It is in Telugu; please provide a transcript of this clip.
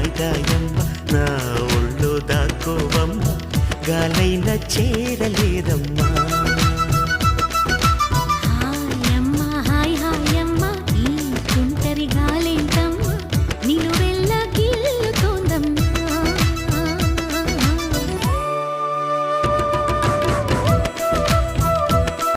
గాయమ్మ నా ఒళ్ళు దాక్కోవమ్మ. గాలైన చేరలేదమ్మ.